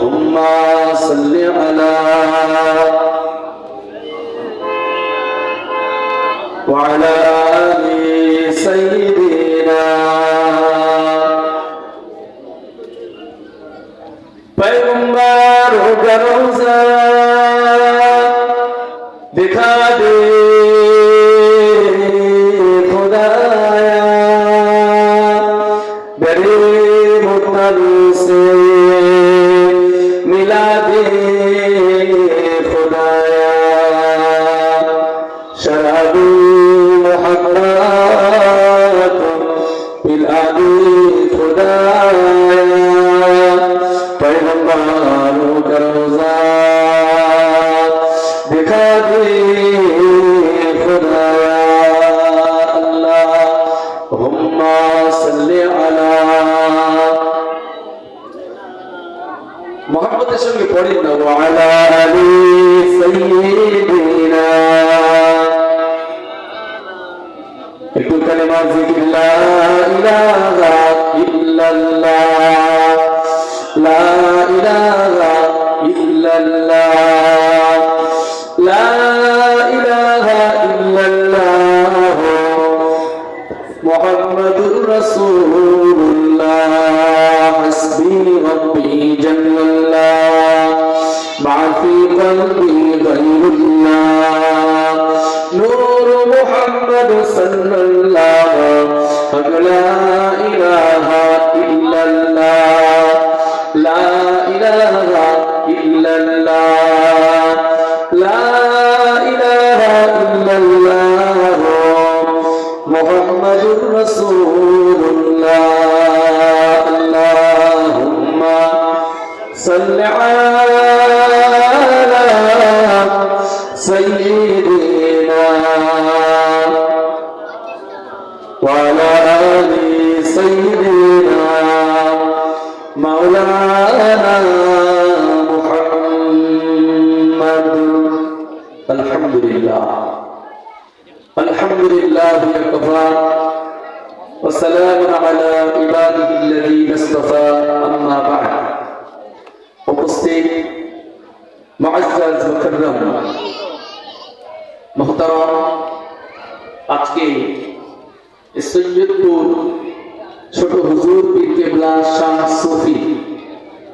اللهم صل على মোহাম্মদের সঙ্গে পড়েন না ওয়ালা আলি সাইয়্যিদিনা। একটু লা إلا ইল্লাল্লাহ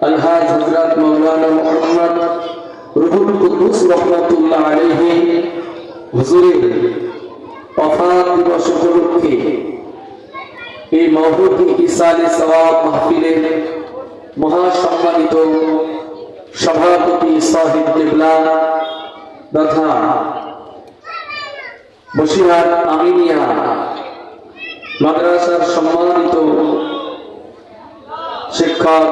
আলহাজ হযরত মাওলানা মুহাম্মদ রুহুল কুদ্দুস রহমাতুল্লাহ আলাইহি, হুজুরের অফাত দিবস উপলক্ষে এই মহরুদি ইসালে সওয়াব মাহফিলের মহাসম্মানিত সভাপতি সাহিব কেবলা তথা বসিরহাট আমিনিয়া মাদ্রাসার সম্মানিত শিক্ষক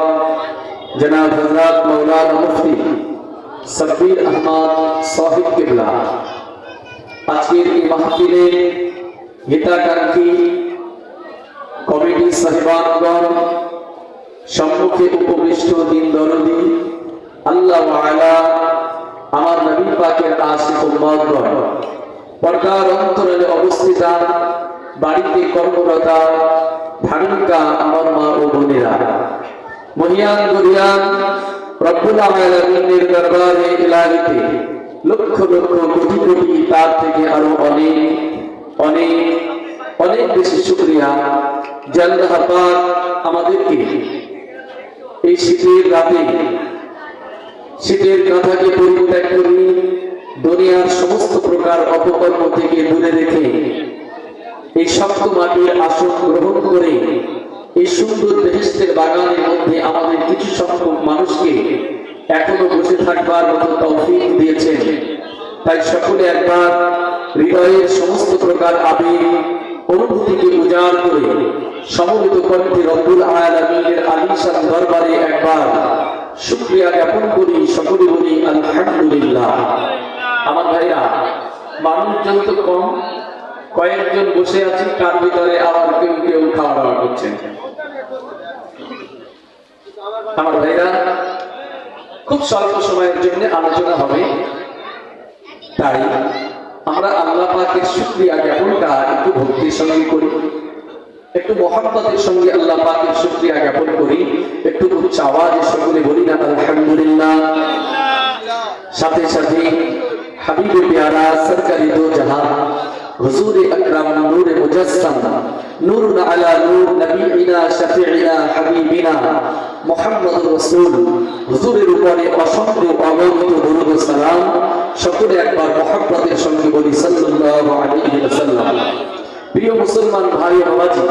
জনাব হজরত মৌলানা মুফতি সব্বির আহমদ সাহিব কেবলা। আজকের এই মাহফিলে হিতাকাঙ্ক্ষী কমিটি সাহেবানগণ, সম্মুখে উপবিষ্ট দিন দরদি আল্লাহ আলা আমার নবী পাকের আশিক উম্মতগণ, পর্দার অন্তরালে অবস্থিতা বাড়িতে কর্মরতা ভানিকা আমার মা ও বোনেরা। মহিয়ান গরিয়ান রব্বুল দরবারে ইলাহিতে লক্ষ লক্ষ কোটি কোটি তার থেকে আরও অনেক অনেক অনেক বেশি শুক্রিয়া। জাল্লাহ আমাদেরকে এই শীতের রাতে, শীতের কথাকে পরিত্যাগ করি দুনিয়ার সমস্ত প্রকার অপকর্ম থেকে দূরে রেখে এই শক্ত মাটির আসন গ্রহণ করে এই সুন্দর বেহেস্তের বাগানের মধ্যে আমাদের কিছু সংখ্যক মানুষকে এখনও বসে থাকবার মতো তৌফিক দিয়েছেন। তাই সকলে একবার হৃদয়ের সমস্ত প্রকার আবেগ, অনুভূতিকে উজাড় করে সমবেত কণ্ঠে রব্বুল আলামিনের আলিশান দরবারে একবার শুক্রিয়া জ্ঞাপন করি সকলে বলি আলহামদুলিল্লাহ। আমার ভাইরা, মানুষজন তো কম কয়েকজন বসে আছি, তার ভিতরে আবার কেউ কেউ খাওয়া দাওয়া করছেন আমার ভাইরা, খুব স্বল্প সময়ের জন্য আলোচনা হবে। তাই আমরা আল্লাহ পাকের শুক্রিয়া জ্ঞাপনটা একটু ভক্তির সঙ্গে করি, একটু মহাব্বতের সঙ্গে আল্লাহ পাকের শুক্রিয়া জ্ঞাপন করি, একটু উচ্চ আওয়াজে সকলে বলি না, আলহামদুলিল্লাহ। সাথে সাথে হাবিবে প্যারা, সরকারি দো জাহান হুজুর আকরাম, নূর মুজাসসাম। নূর আলা নূর নবীনা, শফিঈনা, হাবিবিনা। মুহাম্মদুর রাসূল। হুজুরের উপরে অসংখ্য অগণিত দরুদ ও সালাম। সকলে একবার মহব্বতের সঙ্গে বলি, সাল্লাল্লাহু আলাইহি ওয়াসাল্লাম। প্রিয় মুসলমান ভাই ও বাবাজি,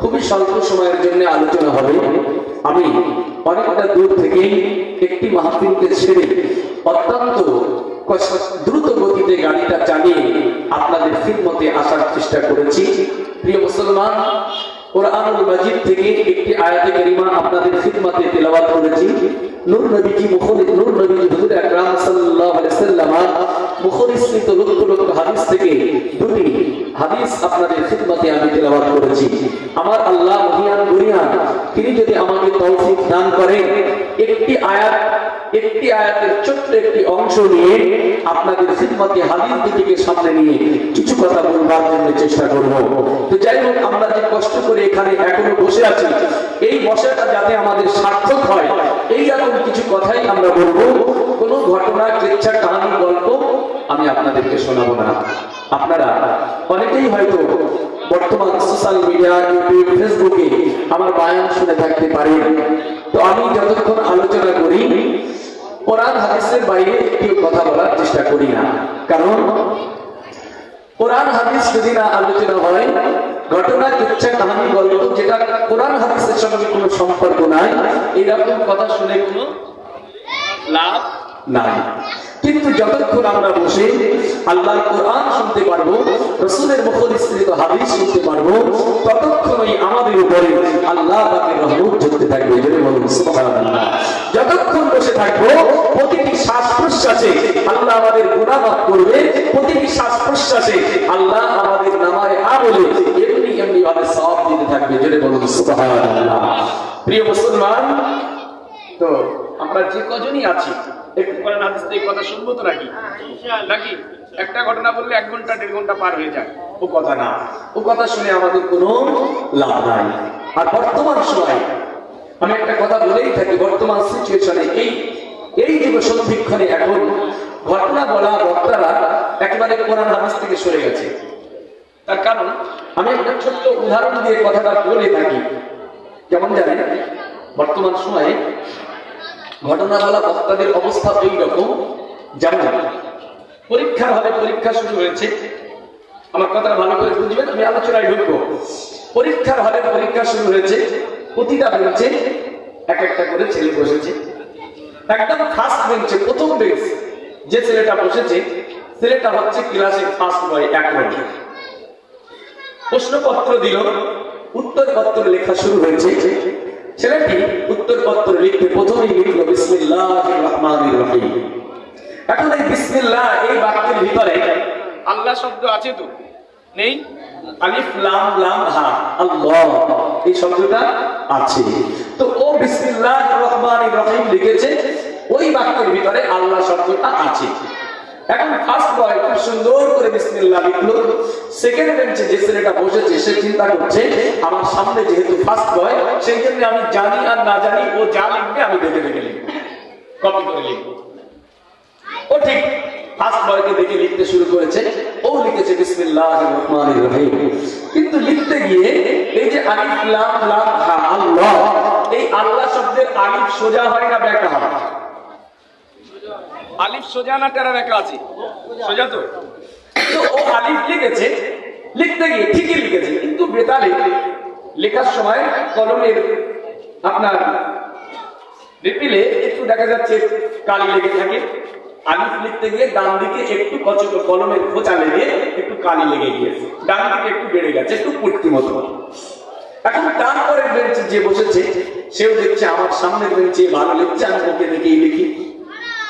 খুবই স্বল্প সময়ের জন্য আলোচনা হবে। আমি অনেকটা দূর থেকে একটি মাহফিলকে ছেড়ে অত্যন্ত দ্রুত গতিতে গাড়িটা চালিয়ে আপনাদের খিদমতে আসার চেষ্টা করেছি। প্রিয় মুসলমান, কোরআনুল মাজিদ থেকে একটি আয়াতে গরিমা আপনাদের খিদমতে তেলাবাদ করেছি। নূর নবীজি মুখরিত নূর নবীজি হুজুর আকরাম সাল্লাল্লাহু আলাইহি সাল্লাম মুখরিসিত লক্ষ লক্ষ হাদিস থেকে দুটি হাদিস আপনাদের খিদমতে আমি তেলাওয়াত করেছি। আমার আল্লাহ মহিয়ান গুরিয়ান তিনি যদি আমাকে তৌফিক দান করেন, একটি আয়াত, একটি আয়াতের ছোট্ট একটি অংশ নিয়ে আপনাদের খিদমতে হাদিস দুটিকে সামনে নিয়ে কিছু কথা বলবার জন্য চেষ্টা করব। তো যাই হোক, আমরা যে কষ্ট করে এখানে এখনও বসে আছি, এই বসাটা যাতে আমাদের সার্থক হয় এই কিছু কথাই আমরা বলব। কোনো ঘটনা কেচ্ছা কাহানি গল্প আমি আপনাদেরকে শোনাবো না। আপনারা অনেকেই হয়তো বর্তমান সোশ্যাল মিডিয়া ইউটিউব ফেসবুকে আমার বায়ান শুনে থাকতে পারেন। তো আমি যতক্ষণ আলোচনা করি, কোরআন, হাদিসের বাইরে একটি কথা বলার চেষ্টা করি না। কারণ কোরআন হাদিস যদি না আলোচনা হয়, ঘটনা, কিচ্ছা, কাহানি, গল্প, যেটা কোরআন হাদিসের সঙ্গে কোনো সম্পর্ক নাই, এইরকম কথা শুনে কোনো লাভ নাই। কিন্তু যতক্ষণ আমরা বসে আল্লাহর কোরআন শুনতে পারব, রসুলের মুখনিসৃত হাদিস শুনতে পারব, ততক্ষণই আমাদের উপরে আল্লাহ পাকের রহমত ঝরতে থাকবে। জোরে বলুন, সুবহানাল্লাহ। যতক্ষণ বসে থাকব, প্রতিটি শ্বাস প্রশ্বাসে আল্লাহ আমাদের মাফ করবে। প্রতিটি শ্বাস প্রশ্বাসে আল্লাহ আমাদের নামায় আমলে এমনি এমনি ভাবে সব দিতে থাকবে। জোরে বলুন, সুবহানাল্লাহ। প্রিয় মুসলমান, তো আমরা যে কজনই আছি কথা শুনব তো নাকি? নাকি? একটা ঘটনা বললে এক ঘণ্টা, দেড় ঘণ্টা পার হয়ে যায়। ও কথা না। ও কথা শুনে আমাদের কোনো লাভ নাই। আর বর্তমান সময়ে আমি একটা কথা বলেই থাকি, বর্তমান সিচুয়েশনে এই এই যুগ সন্ধিক্ষণে এখন ঘটনা বলা, বক্তারা একেবারে কোরআন হাদিস থেকে সরে গেছে। তার কারণ, আমি একটা ছোট্ট উদাহরণ দিয়ে কথাটা বলে থাকি। কেমন জানেন, বর্তমান সময়ে ঘটনা বলা বক্তাদের অবস্থা ওই রকম। যেমন পরীক্ষার হলে পরীক্ষা শুরু হয়েছে। আমার কথাটা ভালো করে বুঝবেন, আমি আলোচনায় ঢুকবো। পরীক্ষার হলে পরীক্ষা শুরু হয়েছে, প্রতিটা বেঞ্চে এক একটা করে ছেলে বসেছে। একদম ফার্স্ট বেঞ্চে, প্রথম বেঞ্চ, যে ছেলেটা বসেছে, ছেলেটা হচ্ছে ক্লাসের ফার্স্ট বয় এক নম্বর। প্রশ্নপত্র দিল, উত্তরপত্র লেখা শুরু হয়েছে। ছেলেটি উত্তরপত্র লিখতে প্রথমেই লিখল বিসমিল্লাহ রহমান রহিম। এখন এই বিসমিল্লাহ এই বাক্যের ভিতরে আল্লাহ শব্দ আছে তো? নেই? আলিফ লাম লাম হা আল্লাহ এই শব্দটা আছে। তো ও বিসমিল্লাহ রহমান রহিম লিখেছে ওই বাক্যের ভিতরে আল্লাহ শব্দটা আছে। এখন ফার্স্ট বয় খুব সুন্দর করে বিসমিল্লাহ সেকেন্ড বেঞ্চে যে ছেলেটা বসেছে, সে চিন্তা করছে, আমার সামনে যেহেতু ফার্স্ট বয় সেই জন্য আমি জানি আর না জানি, ও যা লিখবে আমি দেখে দেখে লিখব। কপি করে লিখব। ও ঠিক ফার্স্ট বয়কে দেখে লিখতে শুরু করেছে। ও লিখেছে, বিসমিল্লাহির রহমানির রহিম। কিন্তু লিখতে গিয়ে এই যে আলিফ, লাম লাম, হা, আল্লাহ, এই আল্লাহ শব্দের আলিফ সোজা হয় না ব্যাকা হয়? আলিফ সোজা না টেরা ব্যাকা আছে? সোজা তো। ও আলিফ লিখেছে, লিখতে গিয়ে ঠিকই লিখেছে, কিন্তু বেতালে লেখার সময় কলমের আপনার রিপিলে একটু দেখা যাচ্ছে কালি লেগে থাকে। আলিফ লিখতে গিয়ে ডান দিকে একটু কচক কলমের খোঁচা লেগে একটু কালি লেগে গিয়েছে। ডান দিকে একটু বেড়ে গেছে, একটু কুর্তি মতো। এখন তারপরে বেঞ্চে যে বসেছে, সেও দেখছে আমার সামনের বেঞ্চে ভালো লিখছে আমি ওকে দেখেই লিখি।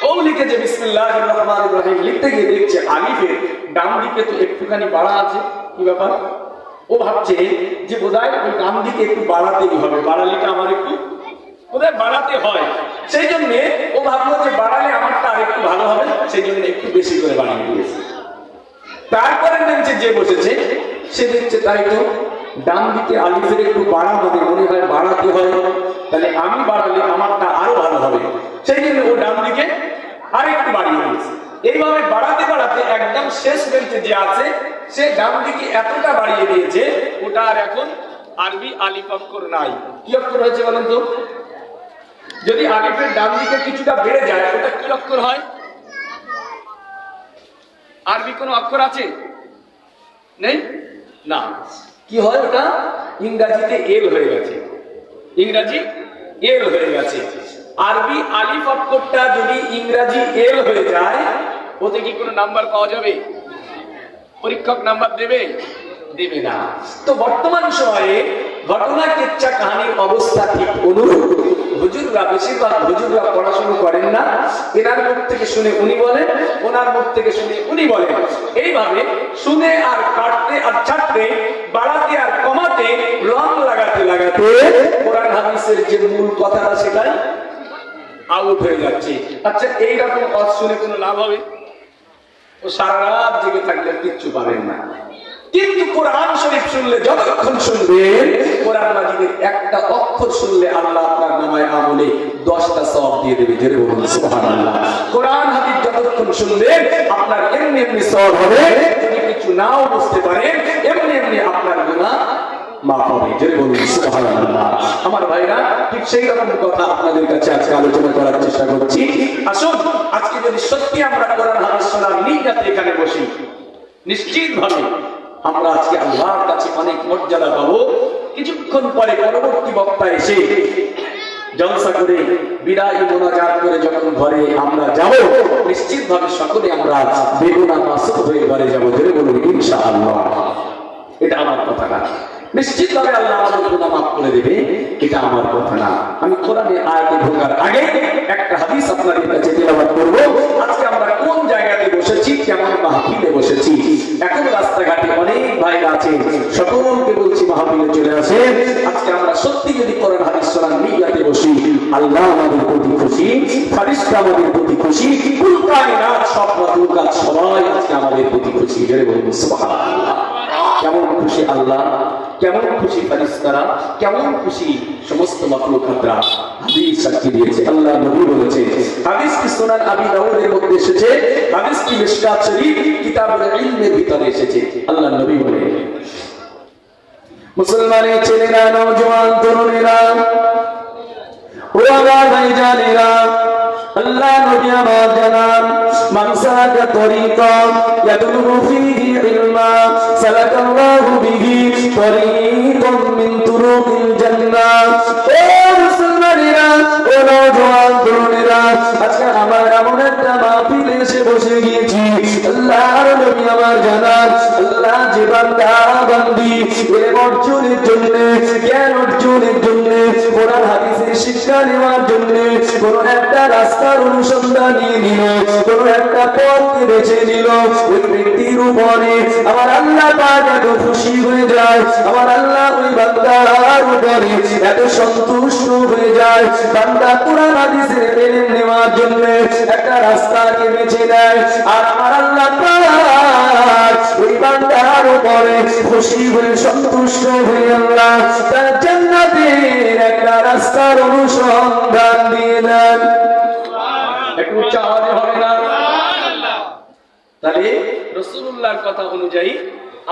ও লিখেছে বিসমিল্লাহ রহমান রহিম, লিখতে গিয়ে দেখছে আলিফের ডান দিকে তো একটুখানি বাড়া আছে। কি ব্যাপার? ও ভাবছে যে বোধহয় ওই ডান দিকে একটু বাড়াতেই হবে। বাড়ালেটা আমার একটু বোধহয় বাড়াতে হয়। সেই জন্য ও ভাবলো যে বাড়ালে আমারটা আর একটু ভালো হবে, সেই জন্য একটু বেশি করে বাড়িয়ে দিয়েছে। তারপরে বেঞ্চে যে বসেছে, সে দেখছে তাই তো ডান দিকে আলিফের একটু বাড়া হবে মনে হয় বাড়াতে হয়। তাহলে আমি বাড়ালে আমারটা আরও ভালো হবে। সেই জন্য ও ডান দিকে আরেকটু বাড়িয়ে দিয়েছে। এইভাবে বাড়াতে বাড়াতে একদম শেষ বেঞ্চে যে আছে, সে ডান দিকে এতটা বাড়িয়ে দিয়েছে, ওটা আর এখন আরবি আলিফ অক্ষর নাই। কি অক্ষর হয়েছে বলেন তো? যদি আলিফের ডান দিকে কিছুটা বেড়ে যায়, ওটা কি অক্ষর হয়? আরবি কোনো অক্ষর আছে? নেই? না। কি হয় ওটা? ইংরাজিতে এল হয়ে গেছে। ইংরাজি এল হয়ে গেছে। আরবি আলিফ অক্ষরটা যদি ইংরাজি এল হয়ে যায়, ওতে কি কোনো নাম্বার পাওয়া যাবে? পরীক্ষক নাম্বার দেবে? দেবে না। তো বর্তমান সময়ে ঘটনা কেচ্চা কাহানির অবস্থা ঠিক অনুরূপ। হুজুররা বেশিরভাগ হুজুররা পড়াশুনো করেন না। এনার মুখ থেকে শুনে উনি বলেন, ওনার মুখ থেকে শুনে উনি বলেন। এইভাবে শুনে আর কাটতে আর ছাড়তে, বাড়াতে আর কমাতে, রং লাগাতে লাগাতে কোরআন হাদিসের যে মূল কথাটা সেটাই আউট হয়ে যাচ্ছে। আচ্ছা এইরকম কথা শুনে কোনো লাভ হবে? ও সারা রাত জেগে থাকলে কিচ্ছু পাবেন না। কিন্তু কোরআন শরীফ শুনলে যতক্ষণ শুনবেন কোরআন মাজিদের একটা অক্ষর শুনলে আল্লাহ আপনার নামায় আমলে দশটা সব দিয়ে দেবে। জেরে বলুন, সুবহানাল্লাহ। কোরআন হাদিস যতক্ষণ শুনবেন আপনার এমনি এমনি সব হবে। যদি কিছু নাও বুঝতে পারেন এমনি এমনি আপনার গুনাহ মাফ হবে। জেরে আমার ভাইরা, ঠিক সেই রকম কথা আপনাদের কাছে আজকে আলোচনা করার চেষ্টা করছি। আসুন, আজকে যদি সত্যি আমরা কোরআন হাদিস শোনার নিয়াতে এখানে বসি। নিশ্চিত ভাবে আমরা আজকে আল্লাহর কাছে অনেক মর্যাদা পাবো। কিছুক্ষণ পরে পরবর্তী বক্তা এসে জলসা করে বিদায় মোনাজাত করে যখন ঘরে আমরা যাব নিশ্চিত ভাবে সকলে আমরা বেগুনা মাসুক হয়ে ঘরে যাব ধরে বলুন, ইনশাআল্লাহ। এটা আমার কথা না নিশ্চিত ভাবে আল্লাহ আমাদের গুনাহ মাফ করে দেবে। এটা আমার কথা না। আমি কোরআনে আয়াতে ঢোকার আগে একটা হাদিস আপনাদের কাছে তেলাওয়াত করব। আজকে আমরা কোন জায়গাতে বসেছি, কেমন মাহফিলে বসেছি? এখন রাস্তাঘাটে অনেক ভাই আছে, সকলকে বলছি মাহফিলে চলে আসে আজকে আমরা সত্যি যদি কোরআন হাদিস শোনার নিয়াতে বসি, আল্লাহ আমাদের প্রতি খুশি ফারিস্তা আমাদের প্রতি খুশি, কুল কায়নাত, সব মাখলুকাত সবাই আজকে আমাদের প্রতি খুশি। জোরে বলুন, সুবহানাল্লাহ। কেমন খুশি আল্লাহ? কেমন খুশি ফারিস্তারা কেমন খুশি সমস্ত মাখলুকাতরা? হাদিস সাক্ষী দিয়েছে, আল্লাহ নবী বলেছে। হাদিস কি সুনান আবি দাউদের মধ্যে এসেছে হাদিস কি মিশকাত শরীফ কিতাবুল ইলমের ভিতরে এসেছে। আল্লাহ নবী বলে মুসলমানের ছেলেরা, নওজোয়ান, তরুণেরা ও আমার ভাইজানেরা আল্লাহ নবী আমার জানান মান সালাকা তরিকা ইয়াদুলু ফিহি ইলমা, সালাকাল্লাহু বিহি, তরিকাম মিন তুরুকিল জান্নাহ ও মুসলমানেরা ও নওজোয়ান তরুণেরা আজকে আমার এমন একটা মাহফিলে এসে বসে গিয়েছি। আল্লাহর নবী আমার জানান আল্লাহ যে বান্দা বান্দি, এর অর্জনের জন্য, জ্ঞান অর্জনের জন্য, কোরআন হাদিসের শিক্ষা নেওয়ার জন্য, কোন একটা রাস্তার অনুসন্ধান নিল, কোন একটা পথকে বেছে নিল। ওই ব্যক্তির উপরে আমার আল্লাহ পাক এত খুশি হয়ে যায়, আমার আল্লাহ ওই বান্দার উপরে এত সন্তুষ্ট হয়ে যায়। বান্দা কোরআন হাদিসের মেনে নেওয়ার জন্য একটা রাস্তাকে বেছে নেয় আর আমার আল্লাহ ওই বান্দার উপরে খুশি হয়ে সন্তুষ্ট হয়ে আল্লাহ তার জান্নাতের একটা রাস্তার অনুসন্ধান দিয়ে দেন একটু উচ্চ আওয়াজে হবে না? তাহলে রসুল্লাহর কথা অনুযায়ী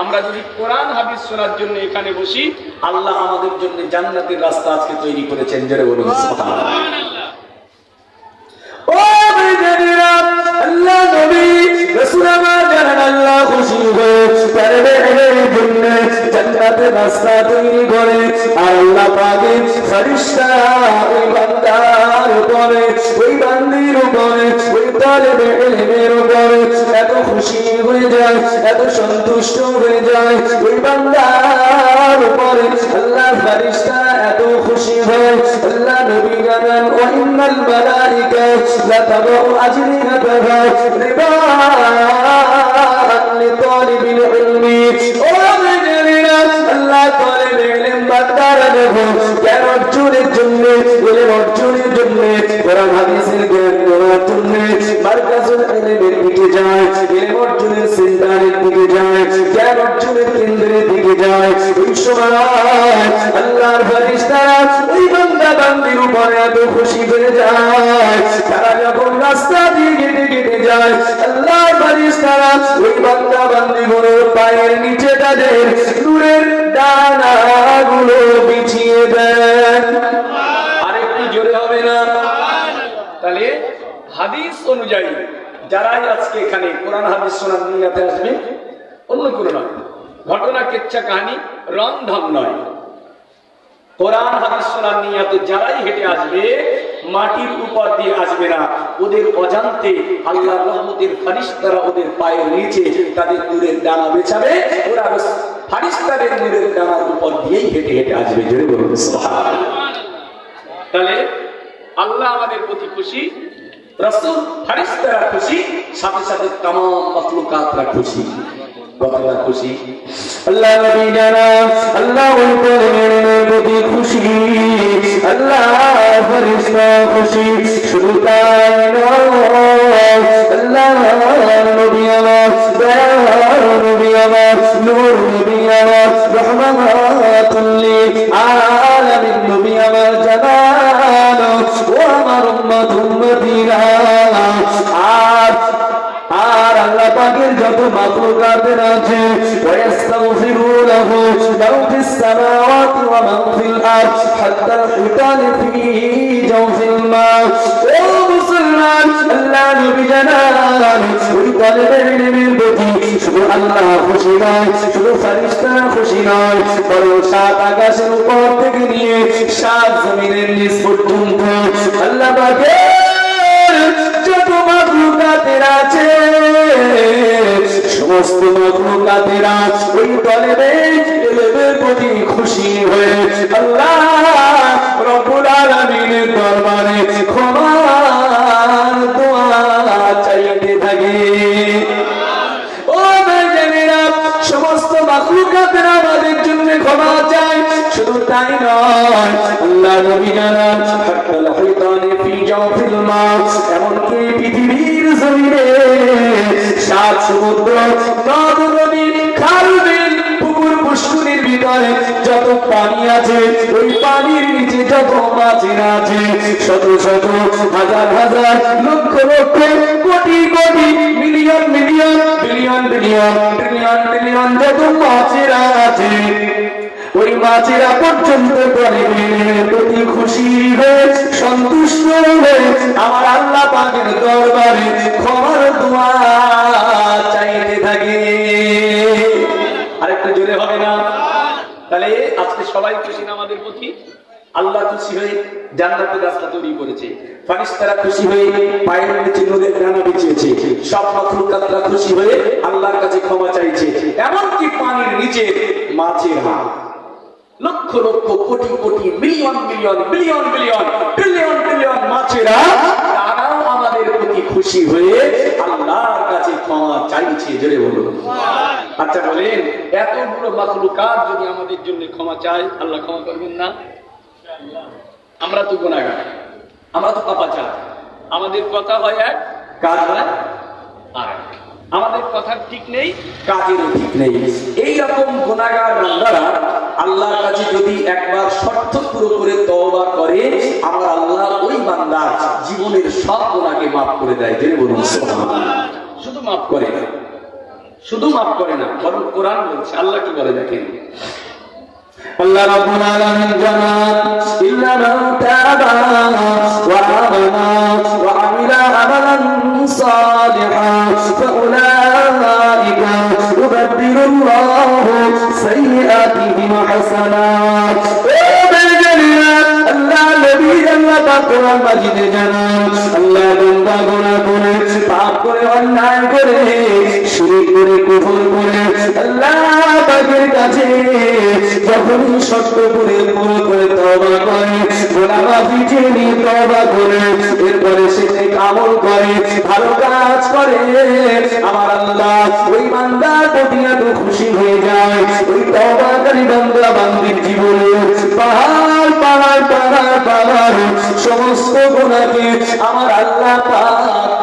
আমরা যদি কোরআন, হাদিস শোনার জন্য এখানে বসি, আল্লাহ আমাদের জন্য জান্নাতের রাস্তা আজকে তৈরি করেছেন জোরে বলুন, সুবহানাল্লাহ। ও আল্লাহ নবী, রাসূল আমার জানান আল্লাহ খুশি তার মেহেরের জন্য জান্নাতের রাস্তা তৈরি করে। আল্লাহ পাকের ফেরেশতা ওই বান্দার উপরে ওই বান্দির এত খুশি হয়ে যায় এত সন্তুষ্ট হয়ে যায় ওই বান্দার উপরে আল্লাহ ফেরেশতা এত খুশি হয় আল্লাহ নবী জানান, ও ইন্নাল মালাইকা লাতাবু আজনিহাতাহা রিবান লিতালিবিল ইলমি। ও মেজরিনা আল্লাহ তালিবিল ইলম বান্দারা দেখো জ্ঞান অর্জনের জন্য ইলম অর্জনের জন্য কোরআন হাদিসের জ্ঞান করার জন্য মার্কাজুল ইলমের দিকে যায় ইলম অর্জনের সেন্টারের দিকে যায় জ্ঞান আল্লাহর তারা যখন রাস্তা দিয়ে কেটে কেটে যায় আল্লাহ তারা ওই বান্দা বান্দি পায়ের নিচে তাদের বিছিয়ে দেন। আরেকটু জোরে হবে না? তাহলে হাদিস অনুযায়ী যারাই আজকে এখানে কোরআন, হাদিস শোনার আসবে, অন্য কোনো নয়। ঘটনা, কেচ্ছা, কাহিনী রন্ধন নয়। কোরআন, হাদিস শোনার নিয়াতে যারাই হেঁটে আসবে, মাটির উপর দিয়ে আসবে না। ওদের অজান্তে আল্লাহ রহমতের ফারিস্তারা ওদের পায়ের নিচে তাদের দূরের ডানা বেছাবে ওরা ফারিস্তাদের দূরের ডানার উপর দিয়েই হেঁটে হেঁটে আসবে। জোরে বলুন তাহলে আল্লাহ আমাদের প্রতি খুশি, রসুল, ফারিস্তারা খুশি, সাথে সাথে তাম মখলুকাতরা খুশি। কতটা খুশি আল্লাহ নবী জানা আল্লাহ ওই পরমের প্রতি খুশি। আল্লাহ ফরিস্তা খুশি। শুধু আল্লাহ নবী আমার নবী আমার, নূর নবী আমার রহমাতুল্লিল আলামিন নবী আমার জানান ও আমার উম্মত উম্মতিরা আল্লাহ পাকের যত মাখলুকাতের আছে ওয়াস্তাগফিরুনাহু লাউ ফিস সামাওয়াতি ওয়া মান ফিল আরদ হাত্তা আল-হুতান ফি জাওফিল মা ও মুসলমান, আল্লাহ নবী জানান ওই তালেবের ইলমের প্রতি শুধু আল্লাহ খুশি নয়, শুধু ফারিস্তারা খুশি নয়, বরং সাত আকাশের উপর থেকে নিয়ে সাত জমিনের নিচ পর্যন্ত আল্লাহ পাকের মাখলুকাতের আছে। সমস্ত মাখলুকাতেরা ওই তলেবের ইলমের প্রতি খুশি হয়ে। আল্লাহ রব্বুল আলামিনের দরবারে ক্ষমার দোয়া চাইতে থাকে। ও ভাইজানেরা সমস্ত মাখলুকাতেরা আমাদের জন্য ক্ষমা চায় শুধু তাই নয় আল্লাহ নবী জানান হাত্তাল হাইতানে ফি জাওফিল মা এমনকি পৃথিবীর জমিনে সাত সমুদ্র, নদ, নদী, খাল, বিল, পুকুর পুষ্করির ভিতরে যত পানি আছে, ওই পানির নিচে যত মাছের আছে, শত শত হাজার হাজার লক্ষ lakh crore crore million million, billion billion, trillion trillion যত মাছেরা আছে। ওই মাছেরা পর্যন্ত করে প্রতি খুশি হয়ে, সন্তুষ্ট হয়ে আমার আল্লাহ পাকের দরবারে ক্ষমার দোয়া চাইতে থাকে। আরেকটু জোরে হবে না? তাহলে আজকে সবাই খুশি না আমাদের প্রতি? আল্লাহ খুশি হয়ে জান্নাতের রাস্তা তৈরি করেছে। ফারিস্তারা খুশি হয়ে পায়ের নিচে নদের ডানা বিছিয়েছে। সব মাখলুকাতরা খুশি হয়ে আল্লাহর কাছে ক্ষমা চাইছে। এমনকি পানির নিচে মাছের হাত লক্ষ lakh crore crore million million billion billion trillion trillion মাছেরা তারাও আমাদের প্রতি খুশি হয়ে আল্লাহর কাছে ক্ষমা চাইছে জোরে বলুন। আচ্ছা বলেন এতগুলো মাখলুকাত যদি আমাদের জন্য ক্ষমা চায় আল্লাহ ক্ষমা করবেন না? আমরা তো গুণাগার আমরা তো পাপাচার। আমাদের কথা হয় এক কাজ হয় আর আমাদের কথার ঠিক নেই কাজেরও ঠিক নেই। এই রকম গুণাগার বান্দারা আল্লাহর কাছে যদি একবার শর্ত পুরো করে তওবা করে, আমার আল্লাহ ওই বান্দার জীবনের সব গুণাকে মাফ করে দেয়। জেনে বলুন, সুবহানাল্লাহ। শুধু মাফ করে না। শুধু মাফ করে না, বরং কোরআন বলছে, আল্লাহ কি বলে দেখেন? আল্লাহ রাব্বুল আলামিন জানান ইল্লা মান তাবা ওয়া আমানা সাইয়্যাতিহিম হাসানাত। ও বেজালিয়া আল্লাহ নবী আল্লাহ পাক কোরআন মাজিদে জানান। আল্লাহ বান্দা গুনাহ করে, পাপ করে, অন্যায় করে করে কুফর করে আল্লাহ কাছে যখন সত্য করে পুরো করে তবা করে গোলা মাফি চেয়ে করে, এরপরে সে আমল করে, ভালো কাজ করে, আমার আল্লাহ ওই বান্দার প্রতি খুশি হয়ে যায়। ওই তবাকারী বান্দা বান্দির জীবনে পাহাড় পাহাড় পাহাড় পাহাড়, সমস্ত গুণাকে আমার আল্লাহ পাক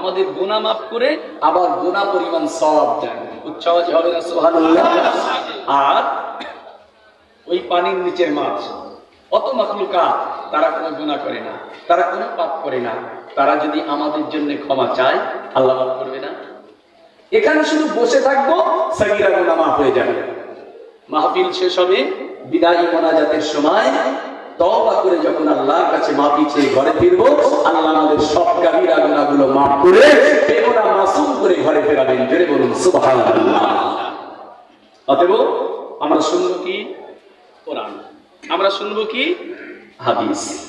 আমাদের গুনাহ মাফ করে আবার গুনাহ পরিমাণ সওয়াব দেন। উচ্চ হবে না, সুবহানাল্লাহ। আর ওই পানির নিচের মাছ, অত মাখলুকা তারা কোনো গুনাহ করে না, তারা কোনো পাপ করে না। তারা যদি আমাদের জন্য ক্ষমা চায়, আল্লাহ মাফ করবে না। এখানে শুধু বসে থাকব, সাগিরা গুনাহ মাফ হয়ে যাবে। মাহফিল শেষ হবে, বিদায়ী মোনাজাতের সময়। করে যখন আল্লাহর কাছে মাফি চেয়ে ঘরে ফিরবো, আল্লাহ আমাদের সব কাবিরা গুনাহগুলো করে মাসুম করে ঘরে ফেরাবেন। জোরে বলুন, সুবহানাল্লাহ। অতএব আমরা কি? কোরআন। আমরা কি? হাদিস।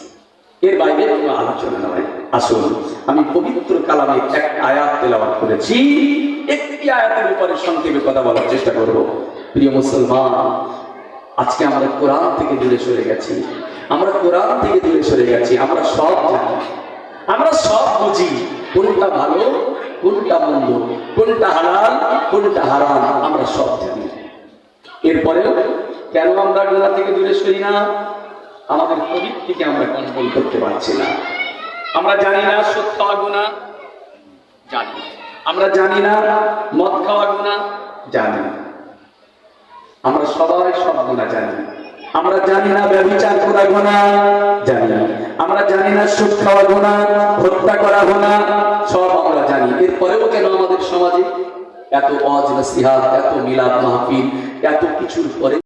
এর বাইরে কোনো আলোচনা নয়। আসুন, আমি পবিত্র কালামে এক আয়াত তেলাওয়াত করেছি। একটি আয়াতের উপরে সংক্ষেপে কথা বলার চেষ্টা করব। প্রিয় মুসলমান, আজকে আমরা কোরআন থেকে দূরে সরে গেছি। আমরা কোরআন থেকে দূরে সরে গেছি, আমরা সব জানি। আমরা সব বুঝি, কোনটা ভালো, কোনটা মন্দ, কোনটা হালাল, কোনটা হারাম, আমরা সব জানি। এরপরেও, কেন আমরা গোনা থেকে দূরে সরি না? আমাদের প্রবৃত্তিকে আমরা কন্ট্রোল করতে পারছি না। আমরা জানি না খাওয়া গুণা? জানি। আমরা জানি না মদ খাওয়া গুণা? জানি। আমরা সবাই সব গুণা জানি। আমরা জানি না ব্যবচার করা গোনা জানি না। আমরা জানি না সুদ খাওয়া গোনা হত্যা করা গোনা সব আমরা জানি। এরপরেও কেন আমাদের সমাজে এত অজ এত মিলাদ মাহফিল, এত কিছুর পরে